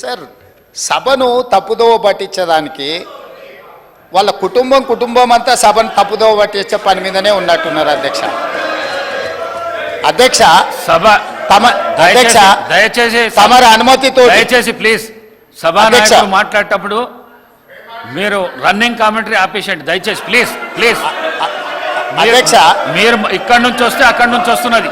Sir సభను తప్పుదోవ పట్టించడానికి వాళ్ళ కుటుంబం కుటుంబం అంతా సభను తప్పుదోవ పట్టించే పని మీదనే ఉన్నట్టున్నారు అధ్యక్ష. అధ్యక్ష సభ తమ అధ్యక్ష దయచేసి తమరి అనుమతితో దయచేసి ప్లీజ్. సభానాయకులు మాట్లాడేటప్పుడు మీరు రన్నింగ్ కామెంటరీ ఆపేసండి దయచేసి ప్లీజ్ ప్లీజ్. అధ్యక్ష. మీరు ఇక్కడ నుంచి వస్తే అక్కడి నుంచి వస్తున్నది.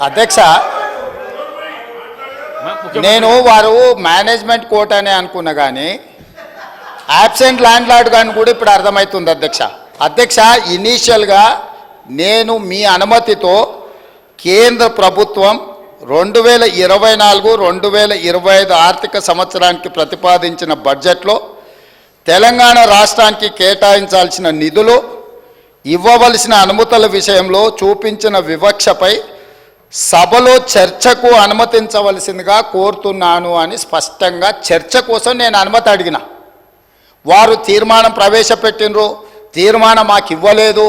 అధ్యక్ష నేను వారు మేనేజ్మెంట్ కోర్ట్ అని అనుకున్నా కానీ యాబ్సెంట్ ల్యాండ్ లార్డ్ కానీ కూడా ఇప్పుడు అర్థమవుతుంది అధ్యక్ష. అధ్యక్ష ఇనీషియల్గా నేను మీ అనుమతితో కేంద్ర ప్రభుత్వం రెండు వేల ఇరవై నాలుగు రెండు వేల ఇరవై ఐదు ఆర్థిక సంవత్సరానికి ప్రతిపాదించిన బడ్జెట్లో తెలంగాణ రాష్ట్రానికి కేటాయించాల్సిన నిధులు ఇవ్వవలసిన అనుమతుల విషయంలో చూపించిన వివక్షపై సభలో చర్చకు అనుమతించవలసిందిగా కోరుతున్నాను అని స్పష్టంగా చర్చ కోసం నేను అనుమతి అడిగిన. వారు తీర్మానం ప్రవేశపెట్టినరు తీర్మానం మాకు ఇవ్వలేదు.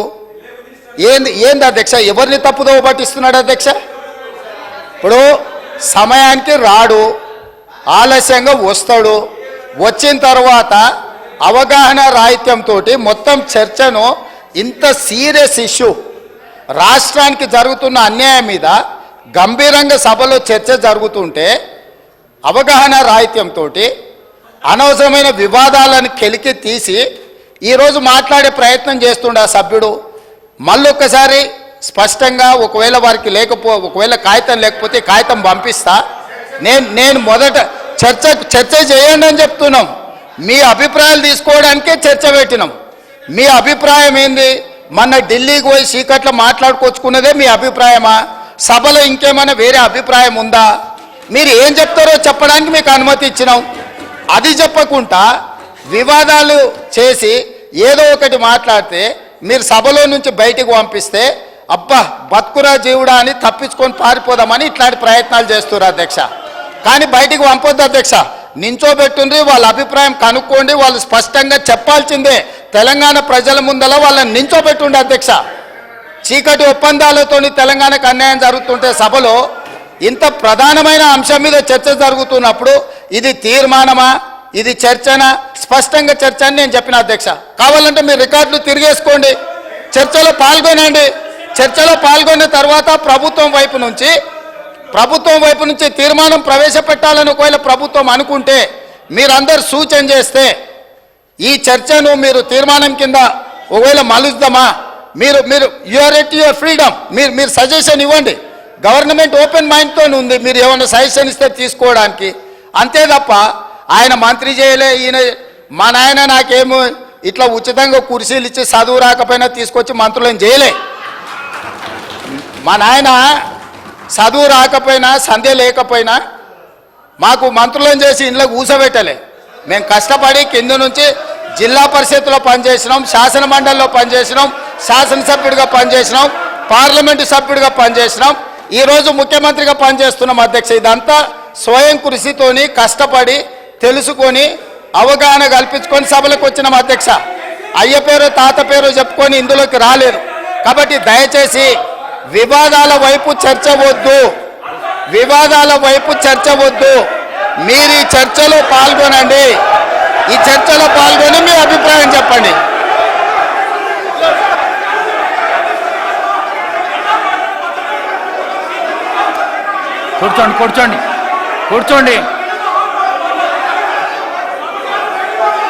ఏంది ఏంది అధ్యక్ష ఎవరిని తప్పుదోవ పట్టిస్తున్నాడు అధ్యక్ష? ఇప్పుడు సమయానికి రాడు ఆలస్యంగా వస్తాడు. వచ్చిన తర్వాత అవగాహన రాహిత్యంతో మొత్తం చర్చను ఇంత సీరియస్ ఇష్యూ రాష్ట్రానికి జరుగుతున్న అన్యాయం మీద గంభీరంగా సభలో చర్చ జరుగుతుంటే అవగాహన రాహిత్యంతో అనవసరమైన వివాదాలను కెలికి తీసి ఈరోజు మాట్లాడే ప్రయత్నం చేస్తుండే ఆ సభ్యుడు. మళ్ళొక్కసారి స్పష్టంగా ఒకవేళ వారికి లేకపో ఒకవేళ కాగితం లేకపోతే కాగితం పంపిస్తా. నేను నేను మొదట చర్చ చర్చ చేయండి అని చెప్తున్నాం. మీ అభిప్రాయాలు తీసుకోవడానికే చర్చ పెట్టినాం. మీ అభిప్రాయం ఏంది? మొన్న ఢిల్లీకి పోయి చీకట్లో మాట్లాడుకొచ్చుకున్నదే మీ అభిప్రాయమా? సభలో ఇంకేమైనా వేరే అభిప్రాయం ఉందా? మీరు ఏం చెప్తారో చెప్పడానికి మీకు అనుమతి ఇచ్చినాం. అది చెప్పకుండా వివాదాలు చేసి ఏదో ఒకటి మాట్లాడితే మీరు సభలో నుంచి బయటికి పంపిస్తే అబ్బా బతుకురా జీవుడా అని తప్పించుకొని పారిపోదామని ఇట్లాంటి ప్రయత్నాలు చేస్తున్నారు అధ్యక్ష. కానీ బయటికి పంపొద్దు అధ్యక్ష. నించోబెట్టుండ్రి వాళ్ళ అభిప్రాయం కనుక్కోండి వాళ్ళు స్పష్టంగా చెప్పాల్సిందే. తెలంగాణ ప్రజల ముందల వాళ్ళని నించోబెట్టుండే అధ్యక్ష. చీకటి ఒప్పందాలతోని తెలంగాణకు అన్యాయం జరుగుతుంటే సభలో ఇంత ప్రధానమైన అంశం మీద చర్చ జరుగుతున్నప్పుడు ఇది తీర్మానమా? ఇది చర్చనా? స్పష్టంగా చర్చ అని నేను చెప్పిన అధ్యక్ష. కావాలంటే మీరు రికార్డులు తిరిగేసుకోండి. చర్చలో పాల్గొనండి. చర్చలో పాల్గొన్న తర్వాత ప్రభుత్వం వైపు నుంచి ప్రభుత్వం వైపు నుంచి తీర్మానం ప్రవేశపెట్టాలని ఒకవేళ ప్రభుత్వం అనుకుంటే మీరందరు సూచన చేస్తే ఈ చర్చను మీరు తీర్మానం కింద ఒకవేళ మలుద్దామా? మీరు మీరు యువర్ ఎట్ యువర్ ఫ్రీడమ్ మీరు మీరు సజెషన్ ఇవ్వండి. గవర్నమెంట్ ఓపెన్ మైండ్తో ఉంది. మీరు ఏమైనా సజెషన్ ఇస్తే తీసుకోవడానికి. అంతే తప్ప ఆయన మంత్రి చేయలే ఈయన మా నాయన నాకేమో ఇట్లా ఉచితంగా కుర్చీలు ఇచ్చి చదువు రాకపోయినా తీసుకొచ్చి మంత్రులను చేయలే. మా నాయన చదువు రాకపోయినా సందే లేకపోయినా మాకు మంత్రులను చేసి ఇంట్లో కూసబెట్టలే మేము కష్టపడి కింద నుంచి జిల్లా పరిషత్లో పనిచేసినాం శాసన మండలిలో పనిచేసినాం. శాసనసభ్యుడిగా పనిచేసినాం పార్లమెంటు సభ్యుడిగా పనిచేసినాం. ఈరోజు ముఖ్యమంత్రిగా పనిచేస్తున్నాం అధ్యక్ష. ఇదంతా స్వయం కృషితోని కష్టపడి తెలుసుకొని అవగాహన కల్పించుకొని సభలకు వచ్చినాం అధ్యక్ష. అయ్య పేరు తాత పేరు చెప్పుకొని ఇందులోకి రాలేదు కాబట్టి దయచేసి వివాదాల వైపు చర్చ వద్దు. వివాదాల వైపు చర్చ వద్దు. మీరు ఈ చర్చలో పాల్గొనండి. ఈ చర్చలో పాల్గొని మీ అభిప్రాయం చెప్పండి. కూర్చోండి కూర్చోండి. కూర్చోండి.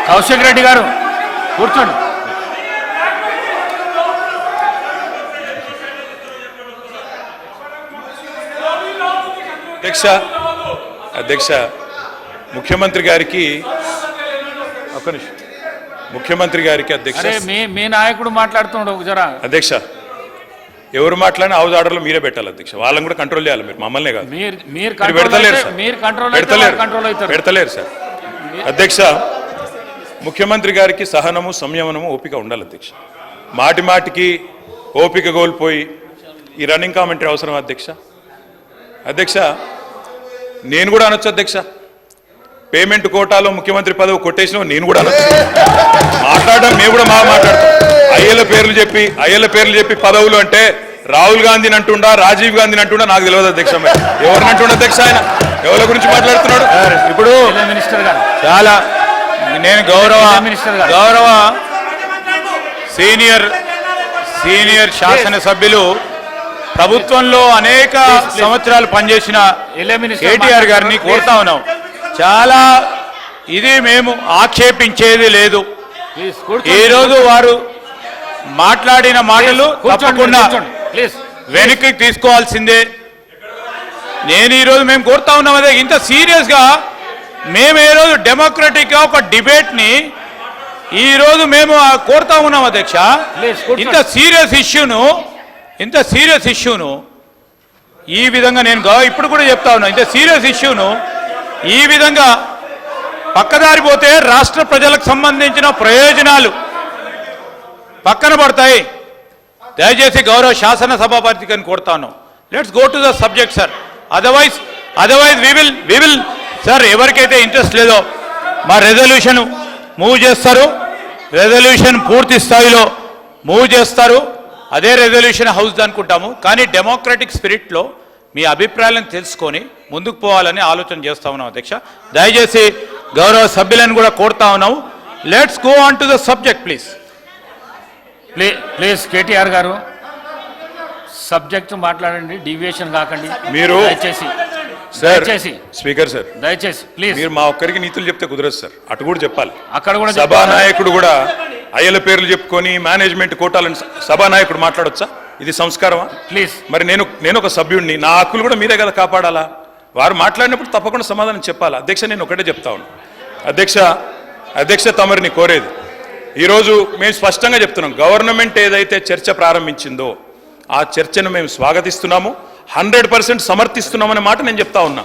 కౌశిక్ రెడ్డి గారు కూర్చోండి. అధ్యక్ష అధ్యక్ష ముఖ్యమంత్రి గారికి ఒక్క నిమిషం. ముఖ్యమంత్రి గారికి అధ్యక్ష. మీ నాయకుడు మాట్లాడుతుండు ఒక జరా. అధ్యక్ష ఎవరు మాట్లాడినా హౌస్ ఆర్డర్లో మీరే పెట్టాలి అధ్యక్ష. వాళ్ళని కూడా కంట్రోల్ చేయాలి మీరు మమ్మల్నే కాదు. మీరు పెడతలేరు సార్. పెడతలేరు. సార్. అధ్యక్ష ముఖ్యమంత్రి గారికి సహనము సంయమనము ఓపిక ఉండాలి అధ్యక్ష. మాటి మాటికి ఓపిక కోల్పోయి ఈ రన్నింగ్ కామెంటరీ అవసరం అధ్యక్ష? అధ్యక్ష నేను కూడా అనొచ్చు అధ్యక్ష. పేమెంట్ కోటాలో ముఖ్యమంత్రి పదవి కొట్టేసిన నేను కూడా అనొచ్చు. మాట్లాడడం మేము కూడా మా మాట్లాడతాం. అయ్యల పేర్లు చెప్పి అయ్యల పేర్లు చెప్పి పదవులు అంటే రాహుల్ గాంధీని అంటుండా రాజీవ్ గాంధీని అంటుండా నాకు తెలియదు అధ్యక్ష. ఎవరిని అంటుండ అధ్యక్ష ఆయన? ఎవరి గురించి మాట్లాడుతున్నాడు? ఇప్పుడు మినిస్టర్ గారు. చాలా నేను గౌరవ మినిస్టర్. గౌరవ సీనియర్ సీనియర్ శాసనసభ్యులు ప్రభుత్వంలో అనేక సంవత్సరాలు పనిచేసిన కేటీఆర్ గారిని కోరుతా ఉన్నాం. చాలా ఇది మేము ఆక్షేపించేది లేదు. ప్లీజ్ ఈ రోజు వారు మాట్లాడిన మాటలు తప్పకుండా వెనక్కి తీసుకోవాల్సిందే. నేను ఈరోజు మేము కోరుతా ఉన్నాం అదే ఇంత సీరియస్గా మేము ఏ రోజు డెమోక్రటిక్గా ఒక డిబేట్ని ఈరోజు మేము కోరుతా ఉన్నాం అధ్యక్ష. ఇంత సీరియస్ ఇష్యూను ఇంత సీరియస్ ఇష్యూను ఈ విధంగా నేను ఇప్పుడు కూడా చెప్తా ఉన్నా ఇంత సీరియస్ ఇష్యూను ఈ విధంగా పక్కదారి పోతే రాష్ట్ర ప్రజలకు సంబంధించిన ప్రయోజనాలు పక్కన పడతాయి. దయచేసి గౌరవ శాసన సభాపతి అని కోరుతాను. Let's go to the subject sir otherwise otherwise we will we will sir ఎవరికైతే ఇంట్రెస్ట్ లేదో మా రెజల్యూషన్ మూవ్ చేస్తారు. రెజల్యూషన్ పూర్తి స్థాయిలో మూవ్ చేస్తారు. అదే రెజల్యూషన్ హౌస్ అనుకుంటాము. కానీ డెమోక్రటిక్ స్పిరిట్లో మీ అభిప్రాయాలను తెలుసుకొని ముందుకు పోవాలని ఆలోచన చేస్తా ఉన్నాం అధ్యక్ష. దయచేసి గౌరవ సభ్యులను కూడా కోరుతా ఉన్నాము. Let's go on to the subject please plea please KTR garu subject మాట్లాడండి డీవియేషన్ కాకండి. మీరు- దయచేసి సార్ దయచేసి స్పీకర్ సార్ దయచేసి ప్లీజ్. మీరు మా ఒక్కరికి నీతులు చెప్తే కుదరదు సార్. అటు కూడా చెప్పాలి. అక్కడ కూడా సభా. నాయకుడు కూడా అయ్యల పేర్లు చెప్పుకొని మేనేజ్మెంట్ కోటాలను సభా నాయకుడు మాట్లాడొచ్చా? ఇది సంస్కారమా? ప్లీజ్. మరి నేను నేను ఒక సభ్యుడిని నా హక్కులు కూడా మీరే కదా కాపాడాలా? వారు మాట్లాడినప్పుడు తప్పకుండా సమాధానం చెప్పాలా? అధ్యక్ష నేను ఒకటే చెప్తా ఉన్నాను అధ్యక్ష అధ్యక్ష తమరిని కోరేది. ఈరోజు మేము స్పష్టంగా చెప్తున్నాం గవర్నమెంట్ ఏదైతే చర్చ ప్రారంభించిందో ఆ చర్చను మేము స్వాగతిస్తున్నాము హండ్రెడ్ పర్సెంట్ సమర్థిస్తున్నామనే మాట నేను చెప్తా ఉన్నా.